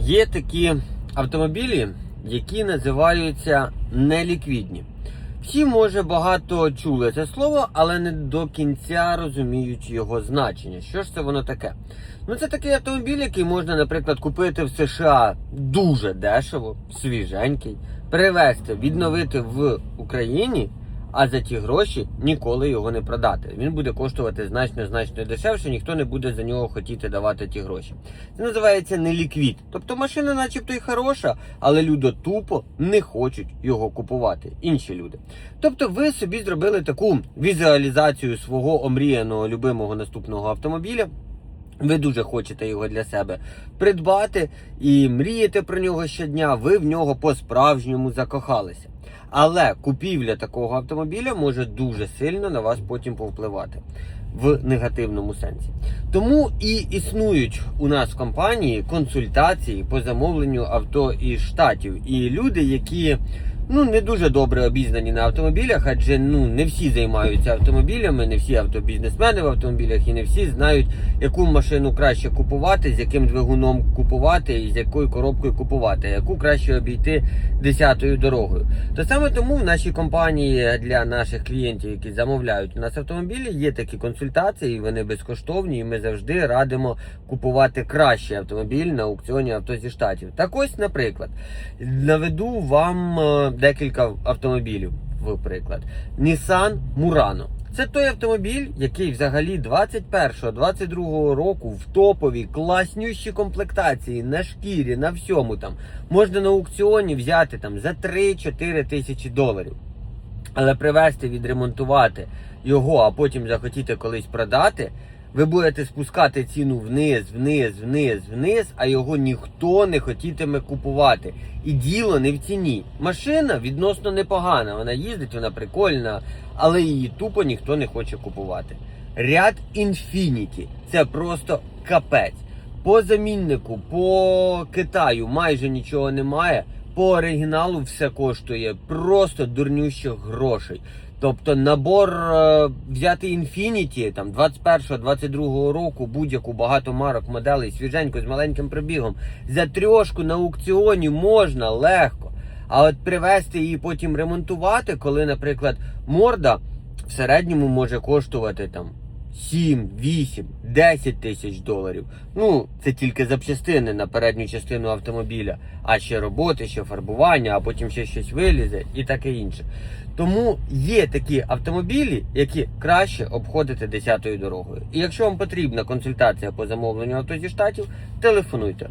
Є такі автомобілі, які називаються неліквідні. Всі, може, багато чули це слово, але не до кінця розуміють його значення. Що ж це воно таке? Ну, це такий автомобіль, який можна, наприклад, купити в США дуже дешево, свіженький, привезти, відновити в Україні, а за ті гроші ніколи його не продати. Він буде коштувати значно значно дешевше, ніхто не буде за нього хотіти давати ті гроші. Це називається неліквід. Тобто машина, начебто, і хороша, але люди тупо не хочуть його купувати. Інші люди. Тобто, ви собі зробили таку візуалізацію свого омріяного любимого наступного автомобіля. Ви дуже хочете його для себе придбати і мрієте про нього щодня, ви в нього по-справжньому закохалися. Але купівля такого автомобіля може дуже сильно на вас потім повпливати в негативному сенсі. Тому і існують у нас в компанії консультації по замовленню авто із штатів. І люди, які ну не дуже добре обізнані на автомобілях, адже ну не всі займаються автомобілями, не всі автобізнесмени в автомобілях і не всі знають, яку машину краще купувати, з яким двигуном купувати і з якою коробкою купувати, яку краще обійти десятою дорогою. То саме тому в нашій компанії для наших клієнтів, які замовляють у нас автомобілі, є такі консультації, вони безкоштовні, і ми завжди радимо купувати кращий автомобіль на аукціоні авто зі штатів. Так ось, наприклад, наведу вам е, декілька автомобілів. В приклад, Nissan Murano. Це той автомобіль, який взагалі 21-22 року в топовій класнющій комплектації на шкірі, на всьому там можна на аукціоні взяти там за 3-4 тисячі доларів. Але привезти, відремонтувати його, а потім захотіти колись продати, ви будете спускати ціну вниз, вниз, вниз, вниз, а його ніхто не хотітиме купувати. І діло не в ціні. Машина відносно непогана, вона їздить, вона прикольна, але її тупо ніхто не хоче купувати. Ряд Infiniti – це просто капець. По заміннику, по Китаю майже нічого немає. По оригіналу все коштує просто дурнющих грошей. Тобто набор е, взяти Infiniti там 21-22 року будь-яку багато марок моделей свіженько з маленьким пробігом за трьошку на аукціоні можна легко. А от привезти її потім ремонтувати, коли, наприклад, морда в середньому може коштувати там 7, 8, 10 тисяч доларів. Ну, це тільки запчастини на передню частину автомобіля, а ще роботи, ще фарбування, а потім ще щось вилізе і таке інше. Тому є такі автомобілі, які краще обходити десятою дорогою. І якщо вам потрібна консультація по замовленню авто зі штатів, телефонуйте.